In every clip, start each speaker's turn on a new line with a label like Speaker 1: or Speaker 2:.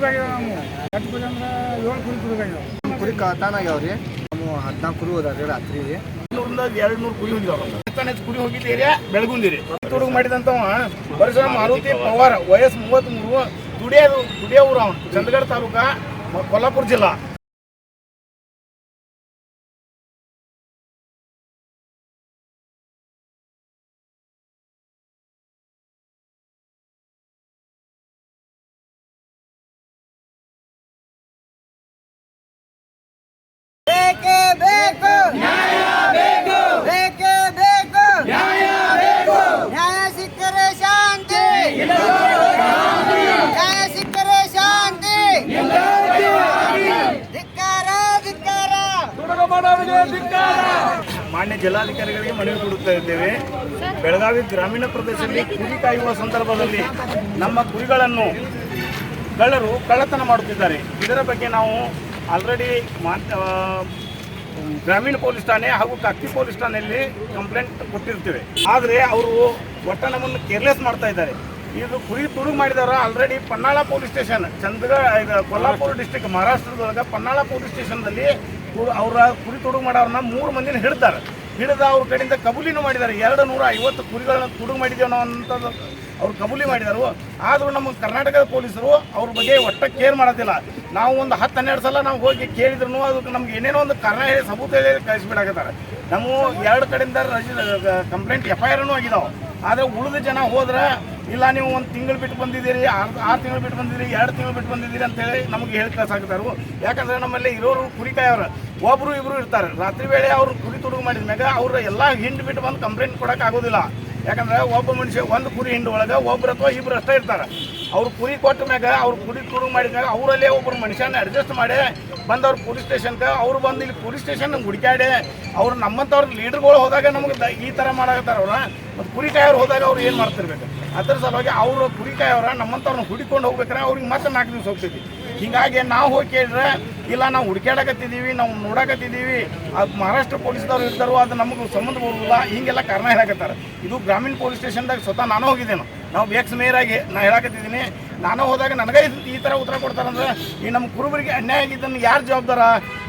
Speaker 1: ಅಂದ್ರೆ ಏಳು ಕುರಿ ತುಡುಗಾಗ್ಯಾವ
Speaker 2: ಕುರಿ ಕಳ್ತಾನಾಗ್ಯಾವ್ರಿ ನಮ್ಮ ಹದಿನಾಲ್ಕು ಕುರಿ ಹೋದಾವ್ರಿ ರಾತ್ರಿ.
Speaker 3: ನೂರಿಂದ ಎರಡು ನೂರು ಕುರಿ ಹೆಚ್ಚು ಕುರಿ ಹೋಗಿದ್ದ ಏರಿಯಾ ಬೆಳಗುಂದಿರಿ. ತುಡುಗು ಮಾಡಿದಂತವ ಪರಿಸರ ಮಾರುತಿ ಪವಾರ್ ವಯಸ್ಸು ಮೂವತ್ತ್ ಮೂರು ದುಡಿಯೋದು ದುಡಿಯೋ ಊರು ಅವನು. ಚಂದಗಡ ತಾಲೂಕಾ ಕೊಲ್ಲಾಪುರ ಜಿಲ್ಲಾ. ಮಾನ್ಯ ಜಿಲ್ಲಾಧಿಕಾರಿಗಳಿಗೆ ಮನವಿ ಕೊಡುತ್ತಾ ಇದ್ದೇವೆ. ಬೆಳಗಾವಿ ಗ್ರಾಮೀಣ ಪ್ರದೇಶದಲ್ಲಿ ಕುರಿ ಕಾಯುವ ಸಂದರ್ಭದಲ್ಲಿ ನಮ್ಮ ಕುರಿಗಳನ್ನು ಕಳ್ಳರು ಕಳ್ಳತನ ಮಾಡುತ್ತಿದ್ದಾರೆ. ಇದರ ಬಗ್ಗೆ ನಾವು ಆಲ್ರೆಡಿ ಗ್ರಾಮೀಣ ಪೊಲೀಸ್ ಠಾಣೆ ಹಾಗೂ ಕಕ್ಕಿ ಪೊಲೀಸ್ ಠಾಣೆಯಲ್ಲಿ ಕಂಪ್ಲೇಂಟ್ ಕೊಟ್ಟಿರ್ತೇವೆ ಆದರೆ ಅವರು ಒಟ್ಟಣವನ್ನು ಕೇರ್ಲೆಸ್ ಮಾಡ್ತಾ ಇದ್ದಾರೆ. ಇದು ಕುರಿ ತುಡುಗು ಮಾಡಿದವರು already Panhala police station Chandra Kolhapur district ಮಹಾರಾಷ್ಟ್ರದೊಳಗೆ Panhala police ಸ್ಟೇಷನ್ದಲ್ಲಿ ಅವರ ಕುರಿ ತೊಡುಗು ಮಾಡೋರನ್ನ ಮೂರು ಮಂದಿನ ಹಿಡ್ತಾರೆ. ಹಿಡಿದ ಅವ್ರ ಕಡೆಯಿಂದ ಕಬೂಲಿನೂ ಮಾಡಿದ್ದಾರೆ. ಎರಡು ನೂರ ಐವತ್ತು ಕುರಿಗಳನ್ನ ತುಡುಗು ಮಾಡಿದ್ದೇವೆ ನಾವು ಅವ್ರು ಕಬೂಲಿ ಮಾಡಿದರು. ಆದರೂ ನಮ್ಮ ಕರ್ನಾಟಕದ ಪೊಲೀಸರು ಅವ್ರ ಬಗ್ಗೆ ಒಟ್ಟ ಕೇರ್ ಮಾಡೋದಿಲ್ಲ ನಾವು ಒಂದು ಹತ್ತು ಹನ್ನೆರಡು ಸಲ ನಾವು ಹೋಗಿ ಕೇಳಿದ್ರು ಅದಕ್ಕೆ ನಮ್ಗೆ ಏನೇನೋ ಒಂದು ಕಾರಣ ಹೇಳಿ ಸಬೂತ ಹೇಳಿ ಕಳಿಸ್ಬಿಡಾಕತ್ತಾರೆ. ನಮ್ಮ ಎರಡು ಕಡೆಯಿಂದ ರಜಿ ಕಂಪ್ಲೇಂಟ್ ಎಫ್ ಐ ಆರ್ನೂ ಆಗಿದಾವೆ. ಆದರೆ ಉಳಿದ ಜನ ಹೋದ್ರೆ ಇಲ್ಲ, ನೀವು ಒಂದು ತಿಂಗಳು ಬಿಟ್ಟು ಬಂದಿದ್ದೀರಿ, ಆರು ಆರು ತಿಂಗಳು ಬಿಟ್ಟು ಬಂದಿದ್ದೀರಿ, ಎರಡು ತಿಂಗಳು ಬಿಟ್ಟು ಬಂದಿದ್ದೀರಿ ಅಂತೇಳಿ ನಮಗೆ ಹೇಳಿ ಕಳ್ಸಾಕತ್ತಾರು. ಯಾಕಂದ್ರೆ ನಮ್ಮಲ್ಲಿ ಇರೋರು ಕುರಿ ಒಬ್ಬರು ಒಬ್ರು ಇಬ್ರು ಇರ್ತಾರೆ. ರಾತ್ರಿ ವೇಳೆ ಅವ್ರು ಕುರಿ ತುಡುಗು ಮಾಡಿದ ಮ್ಯಾಗ ಅವ್ರು ಎಲ್ಲ ಹಿಂಡು ಬಿಟ್ಟು ಬಂದು ಕಂಪ್ಲೇಂಟ್ ಕೊಡೋಕೆ ಆಗೋದಿಲ್ಲ. ಯಾಕಂದ್ರೆ ಒಬ್ಬ ಮನುಷ್ಯ ಒಂದು ಕುರಿ ಹಿಂಡು ಒಳಗೆ ಒಬ್ಬರು ಅಥವಾ ಇಬ್ರು ಅಷ್ಟೇ ಇರ್ತಾರೆ. ಅವ್ರು ಕುರಿ ಕೊಟ್ಟ ಮ್ಯಾಗ, ಅವ್ರು ಕುರಿ ತುಡುಗು ಮಾಡಿದ ಮ್ಯಾಗ ಅವರಲ್ಲೇ ಒಬ್ಬರು ಮನುಷ್ಯನ ಅಡ್ಜಸ್ಟ್ ಮಾಡಿ ಬಂದವ್ರು ಪೊಲೀಸ್ ಸ್ಟೇಷನ್ಗೆ ಅವ್ರು ಬಂದು ಇಲ್ಲಿ ಪೊಲೀಸ್ ಸ್ಟೇಷನ್ ಹುಡುಕಾಡಿ ಅವ್ರು ನಮ್ಮಂಥವ್ರ ಲೀಡರ್ಗಳು ಹೋದಾಗ ನಮಗೆ ಈ ಥರ ಮಾಡಕತ್ತಾರ ಅವ್ರ. ಮತ್ತು ಕುರಿ ಕಾಯವ್ರು ಹೋದಾಗ ಅವ್ರು ಏನು ಮಾಡ್ತಿರ್ಬೇಕು? ಅದ್ರ ಸಲುವಾಗಿ ಅವರು ಕುರಿ ಕಾಯೋರ ನಮ್ಮಂಥವ್ರನ್ನ ಹುಡಿಕೊಂಡು ಹೋಗ್ಬೇಕಾರೆ ಅವ್ರಿಗೆ ಮತ್ತೆ ನಾಲ್ಕು ದಿವಸ ಹೋಗ್ತೈತಿ. ಹೀಗಾಗಿ ನಾವು ಹೋಗಿ ಕೇಳಿದ್ರೆ, ಇಲ್ಲ ನಾವು ಹುಡುಕ್ಯಾಡಕತ್ತಿದ್ದೀವಿ ನಾವು ನೋಡಕತ್ತಿದ್ದೀವಿ ಅದು ಮಹಾರಾಷ್ಟ್ರ ಪೊಲೀಸ್ದವ್ರು ಇರ್ತಾರೋ, ಅದು ನಮಗೆ ಸಂಬಂಧ ಬರೋದಿಲ್ಲ, ಹೀಗೆಲ್ಲ ಕಾರಣ ಹೇಳಕತ್ತಾರೆ. ಇದು ಗ್ರಾಮೀಣ ಪೊಲೀಸ್ ಸ್ಟೇಷನ್ದಾಗ ಸ್ವತಃ ನಾನು ಹೋಗಿದ್ದೇನು. ನಾವು ಎಕ್ಸ್ ಮೇಯರಾಗಿ ನಾನು ಹೇಳಕತ್ತಿದ್ದೀನಿ. ನಾನು ಹೋದಾಗ ನನಗೆ ಈ ಥರ ಉತ್ತರ ಕೊಡ್ತಾರಂದ್ರೆ, ಈ ನಮ್ಮ ಕುರುಬರಿಗೆ ಅನ್ಯಾಯ ಆಗಿದ್ದನ್ನು ಯಾರು ಜವಾಬ್ದಾರ?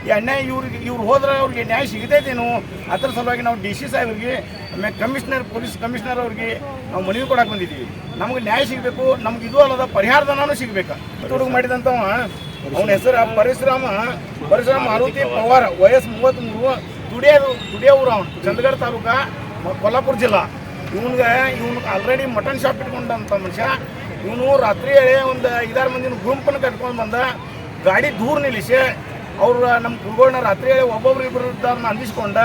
Speaker 3: ಈ ಅನ್ಯಾಯ ಇವ್ರಿಗೆ ಇವ್ರು ಹೋದ್ರೆ ಅವ್ರಿಗೆ ನ್ಯಾಯ ಸಿಗತೈತೇನು? ಅದ್ರ ಸಲುವಾಗಿ ನಾವು ಡಿ ಸಿ ಸಾಹೇಬ್ರಿಗೆ ಆಮೇಲೆ ಕಮಿಷನರ್, ಪೊಲೀಸ್ ಕಮಿಷನರ್ ಅವ್ರಿಗೆ ನಾವು ಮನವಿ ಕೊಡಕ್ಕೆ ಬಂದಿದ್ದೀವಿ. ನಮ್ಗೆ ನ್ಯಾಯ ಸಿಗಬೇಕು, ನಮ್ಗೆ ಇದು ಅಲ್ಲದ ಪರಿಹಾರಧನೂ ಸಿಗಬೇಕು. ತುಡುಗು ಮಾಡಿದಂಥವ, ಅವನ ಹೆಸರು ಪರಶುರಾಮ ಪರಶುರಾಮ ಮಾರುತಿ ಪವಾರ್, ವಯಸ್ಸು ಮೂವತ್ತ್ಮೂರು ದುಡಿಯೋದು ದುಡಿಯೋ ಊರು ಅವನು, ಚಂದಗಡ ತಾಲೂಕಾ ಕೊಲ್ಲಾಪುರ ಜಿಲ್ಲಾ. ಇವನ್ಗೆ, ಇವನು ಆಲ್ರೆಡಿ ಮಟನ್ ಶಾಪ್ ಇಟ್ಕೊಂಡಂಥ ಮನುಷ್ಯ. ಇವನು ರಾತ್ರಿ ಒಂದು ಐದಾರು ಮಂದಿನ ಗುಂಪನ್ನು ಕಟ್ಕೊಂಡು ಬಂದ, ಗಾಡಿ ದೂರ ನಿಲ್ಲಿಸಿ ಅವ್ರು ನಮ್ಮ ಗುರುಗಳನ್ನ ರಾತ್ರಿ ಹೇಳಿ ಒಬ್ಬೊಬ್ರು ಇಬ್ಬರು ಇದ್ದಾರನ್ನ ಅಂದಿಸ್ಕೊಂಡ,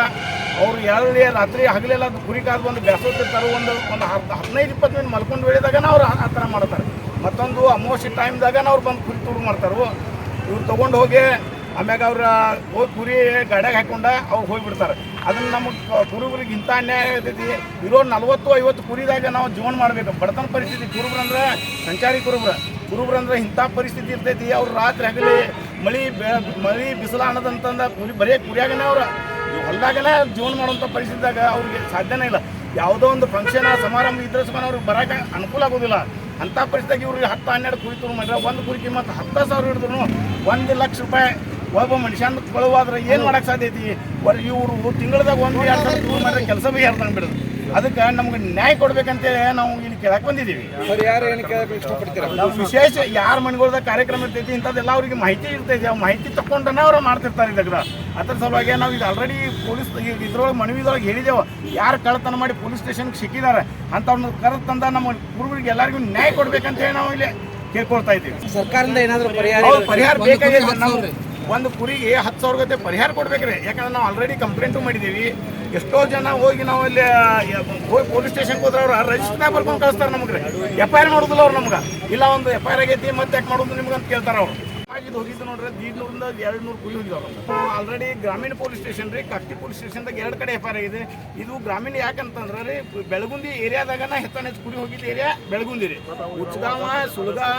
Speaker 3: ಅವ್ರು ಎರಡು ರಾತ್ರಿ ಹಗಲೆಲ್ಲ ಅದು ಕುರಿ ಕಾದು ಬಂದು ಬೇಸೋತಿರ್ತಾರೆ ಒಂದು ಒಂದು ಹತ್ತು ಹದಿನೈದು, ಇಪ್ಪತ್ತು ಮಿನಿಟ್ ಮಲ್ಕೊಂಡು ವೇಳೆದಾಗನ ಅವ್ರು ಆ ಥರ ಮಾಡ್ತಾರೆ. ಮತ್ತೊಂದು ಅಮೋಸಿ ಟೈಮ್ದಾಗ ಅವ್ರು ಬಂದು ಕುರಿ ತುಡು ಮಾಡ್ತಾರೆ. ಇವ್ರು ತೊಗೊಂಡು ಹೋಗಿ ಆಮ್ಯಾಗ ಅವ್ರ ಹೋಗಿ ಕುರಿ ಗಾಡ್ಯಾಗ ಹಾಕೊಂಡ ಅವ್ರು ಹೋಗಿಬಿಡ್ತಾರೆ. ಅದನ್ನು ನಮಗೆ ಕುರುಬರಿಗೆ ಇಂಥ ಅನ್ಯಾಯ ಆಗ್ತೈತಿ. ಇರೋ ನಲ್ವತ್ತು, ಐವತ್ತು ಕುರಿದಾಗ ನಾವು ಜೀವನ ಮಾಡಬೇಕು. ಬಡತನ ಪರಿಸ್ಥಿತಿ ಕುರುಬ್ರಂದ್ರೆ ಸಂಚಾರಿ ಕುರುಬ್ರ. ಕುರುಬ್ರು ಅಂದ್ರೆ ಇಂಥ ಪರಿಸ್ಥಿತಿ ಇರ್ತೈತಿ. ಅವ್ರು ರಾತ್ರಿ ಹಗಲಿ ಮಳಿ ಮಳಿ ಬಿಸಿಲ ಅನ್ನೋದಂತಂದ ಕುರಿ ಬರೀ ಕುರಿಯಾಗನೇ ಅವ್ರ. ಹೊಲ್ದಾಗನೇ ಜೀವನ ಮಾಡುವಂಥ ಪರಿಸ್ಥಿತಿದಾಗ ಅವ್ರಿಗೆ ಸಾಧ್ಯನೇ ಇಲ್ಲ. ಯಾವುದೋ ಒಂದು ಫಂಕ್ಷನ್ ಸಮಾರಂಭ ಇದ್ರೆ ಸುಮಾರು ಅವ್ರಿಗೆ ಬರಕ ಅನುಕೂಲ ಆಗೋದಿಲ್ಲ. ಅಂಥ ಪರಿಸ್ಥಿತಿಯಾಗಿ ಇವ್ರಿಗೆ ಹತ್ತು, ಹನ್ನೆರಡು ಕುರಿ ತುರು ಮಾಡಿದ್ರೆ ಒಂದು ಕುರಿ ಕಿಮ್ಮತ್ತು ಹತ್ತು ಸಾವಿರ ಹಿಡಿದ್ರು ಒಂದು ಲಕ್ಷ ರೂಪಾಯಿ ಒಬ್ಬ ಮನುಷ್ಯನ ಕೊಳುವಾದ್ರೆ ಏನು ಮಾಡಕ್ಕೆ ಸಾಧ್ಯ ಐತಿ? ಇವರು ತಿಂಗಳದಾಗ ಒಂದು ಎರಡು ಸಾವಿರ ಕೆಲಸ ಬಿ ಹೇಳ್ದಂಗೆ ಬಿಡೋದು ಅದಕ್ಕೆ ನಮ್ಗೆ ನ್ಯಾಯ ಕೊಡ್ಬೇಕಂತೇಳಿ ನಾವು ಇಲ್ಲಿ ಕೇಳಕ್ ಬಂದಿದ್ದೀವಿ.
Speaker 2: ಪರಿಹಾರ ಏನು ಕೇಳಕ್ಕೆ ಇಷ್ಟಪಡ್ತೀರಾ?
Speaker 3: ನಾವು ವಿಶೇಷ ಯಾರ ಮನೆಗಳ್ದಾಗ ಕಾರ್ಯಕ್ರಮ ಇರ್ತೈತಿ ಇಂಥದ್ದೆಲ್ಲ ಅವ್ರಿಗೆ ಮಾಹಿತಿ ಇರ್ತೈತಿ. ಆ ಮಾಹಿತಿ ತಕೊಂಡನ ಅವ್ರು ಮಾಡ್ತಿರ್ತಾರೆ ಇದಕ್ಕೆ. ಅದ್ರ ಸಲುವಾಗಿ ನಾವು ಈಗ ಆಲ್ರೆಡಿ ಪೊಲೀಸ್ ಇದ್ರೊಳಗೆ ಮನವಿದೊಳಗೆ ಹೇಳಿದೆವು. ಯಾರು ಕಳ್ಳತನ ಮಾಡಿ ಪೊಲೀಸ್ ಸ್ಟೇಷನ್ಗೆ ಸಿಕ್ಕಿದ್ದಾರೆ ಅಂಥವ್ರನ್ನ ಕರೆದು ತಂದ ನಮ್ಮ ಹುಡುಗರಿಗೆ ಎಲ್ಲರಿಗೂ ನ್ಯಾಯ ಕೊಡ್ಬೇಕಂತ ಹೇಳಿ ನಾವು ಇಲ್ಲಿ ಕೇಳ್ಕೊಳ್ತಾ ಇದ್ದೀವಿ.
Speaker 2: ಸರ್ಕಾರದಿಂದ ಏನಾದರೂ ಪರಿಹಾರ
Speaker 3: ಪರಿಹಾರ ಬೇಕಾಗಿದೆ. ನಾವು ಒಂದು ಕುರಿಗೆ ಹತ್ತು ಸಾವಿರ ಗತೆ ಪರಿಹಾರ ಕೊಡ್ಬೇಕ್ರಿ. ಯಾಕಂದ್ರೆ ನಾವು ಆಲ್ರೆಡಿ ಕಂಪ್ಲೇಂಟು ಮಾಡಿದ್ದೀವಿ. ಎಷ್ಟೋ ಜನ ಹೋಗಿ ನಾವು ಇಲ್ಲಿ ಹೋಗಿ ಪೊಲೀಸ್ ಸ್ಟೇಷನ್ಗೆ ಹೋದ್ರೆ ಅವ್ರು ರಿಜಿಸ್ಟರ್ನಾಗ ಬರ್ಕೊಂಡು ಕಳಿಸ್ತಾರೆ ನಮ್ಗೆ. ಎಫ್ ಐ ಆರ್ ಮಾಡೋದಿಲ್ಲ ಅವ್ರು ನಮ್ಗೆ. ಇಲ್ಲ ಒಂದು ಎಫ್ ಐ ಆರ್ ಆಗೈತಿ, ಮತ್ತೆ ಯಾಕೆ ಮಾಡೋದು ನಿಮ್ಗೆ ಅಂತ ಕೇಳ್ತಾರೆ ಅವ್ರು. ಹೋಗಿದ್ದು ನೋಡ್ರಿ ದೀಡ್ನೂರಿಂದ ಎರಡು ನೂರು ಕುರಿ ಹೋಗಿದ್ದಾವೆ ಆಲ್ರೆಡಿ ಗ್ರಾಮೀಣ ಪೊಲೀಸ್ ಸ್ಟೇಷನ್ ರೀ ಕಟ್ಟಿ ಪೊಲೀಸ್ ಸ್ಟೇಷನ್ದಾಗ ಎರಡು ಕಡೆ ಎಫ್ ಐ ಆರ್ ಆಗಿದೆ. ಇದು ಗ್ರಾಮೀಣ ಯಾಕಂತಂದ್ರೆ ರೀ ಬೆಳಗುಂದಿ ಏರಿಯಾದಾಗನ ಹೆಚ್ಚಾನ ಹೆಚ್ಚು ಕುಡಿ ಹೋಗಿದ್ದ ಏರಿಯಾ ಬೆಳಗುಂದಿ ರೀ. ಉಚ್ಗಾವ ಸುಳ್ಗಾವ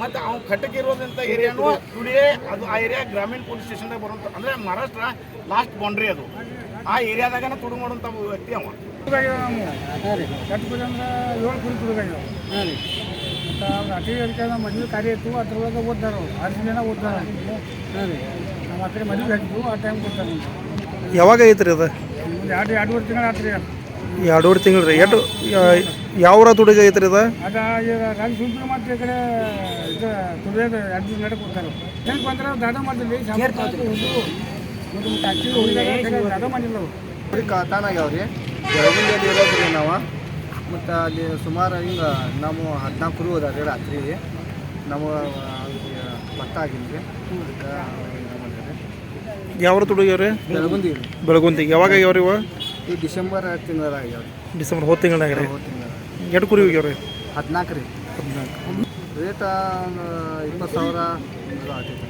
Speaker 3: ಮತ್ತು ಅವ್ನು ಕಟ್ಟಕ್ಕೆ ಇರೋದಂಥ ಏರಿಯಾನು ತುಡಿಯೇ ಅದು ಆ ಏರಿಯಾ ಗ್ರಾಮೀಣ ಪೊಲೀಸ್ ಸ್ಟೇಷನ್ದಾಗ ಬರುವಂಥ ಅಂದರೆ ಮಹಾರಾಷ್ಟ್ರ ಲಾಸ್ಟ್ ಬೌಂಡ್ರಿ ಅದು. ಆ ಏರಿಯಾದಾಗನ ತುಡು ಮಾಡುವಂಥ ವ್ಯಕ್ತಿ ಅವ.
Speaker 1: ನಾವು
Speaker 2: ರೀ.
Speaker 1: ಅಂದ್ರೆ ಏಳು ಕುರಿ ತುಡುಗಾಗ್ಯಾವ ಮತ್ತು ರಾತ್ರಿ ಅದಕ್ಕೆ ಮದುವೆ ಕಾರ್ಯ ಇತ್ತು ಅದ್ರೊಳಗೆ ಓದ್ತಾರ? ಅವ್ರು ಆರು ಜನ ಓದ್ತಾರ? ಹಾಂ ರೀ. ನಾವು ಆ ಕಡೆ ಮದುವೆ ಹಾಕಿದ್ವು ಆ ಟೈಮ್ ಕೊಡ್ತಾರೆ
Speaker 4: ಯಾವಾಗ ಐತ್ರಿ ಅದು?
Speaker 1: ಒಂದು ಎರಡು ಎರಡೂವರೆ ತಿಂಗಳು ಆತ್ರಿ
Speaker 4: ಎರಡೂವರೆ ತಿಂಗಳು ರೀ. ಎಷ್ಟು ಯಾವ ತುಡಿಗೆ ಐತ್ರಿ ಅದು?
Speaker 1: ಅದ ಈಗ ರಾಜ ಸುಂಪು ಮತ್ತು ಈ ಕಡೆ ಇದು ತುಳಿಯೋದು ಎರಡು ದಿನ ನಡೆ ಕೊಡ್ತಾರೆ. ಹೆಂಗೆ ಬಂದ್ರೆ ದಾದ ಮಾಡಿದ್ವಿ ದಾದ ಮಾಡಿಲ್ಲ ಅವ್ರು.
Speaker 2: ಕುರಿ ಕಾತಾನಾಗ್ಯಾವ್ರಿ ಇರೋದ್ರಿ ನಾವು. ಮತ್ತು ಅಲ್ಲಿ ಸುಮಾರು ಹಿಂಗೆ ನಾವು ಹದಿನಾಲ್ಕು ಕುರಿ ಹೋದಾರಿ ರಾತ್ರಿ ನಾವು ಭತ್ತ ಮಾಡಿದ್ರಿ.
Speaker 4: ಯಾವ ತುಡುಗ ರೀ
Speaker 2: ಬೆಳಗುಂದಿ
Speaker 4: ಬೆಳಗುಂದಿಗೆ ಯಾವಾಗ ಆಗ್ಯಾವ್ರಿ ಇವ?
Speaker 2: ಈ ಡಿಸೆಂಬರ್ ತಿಂಗಳ ಆಗ್ಯಾವ್ರಿ.
Speaker 4: ಡಿಸೆಂಬರ್ ಹೋದ ತಿಂಗಳಾಗ ರೀ?
Speaker 2: ಹೋದ ತಿಂಗಳ
Speaker 4: ಎಡ್ ಕುರಿ ಹೋಗ್ಯಾವ್ರಿ?
Speaker 2: ಹದಿನಾಲ್ಕು ರೀ. ರೇಟ ಇಪ್ಪತ್ತು ಸಾವಿರ ಆಗ್ತೈತೆ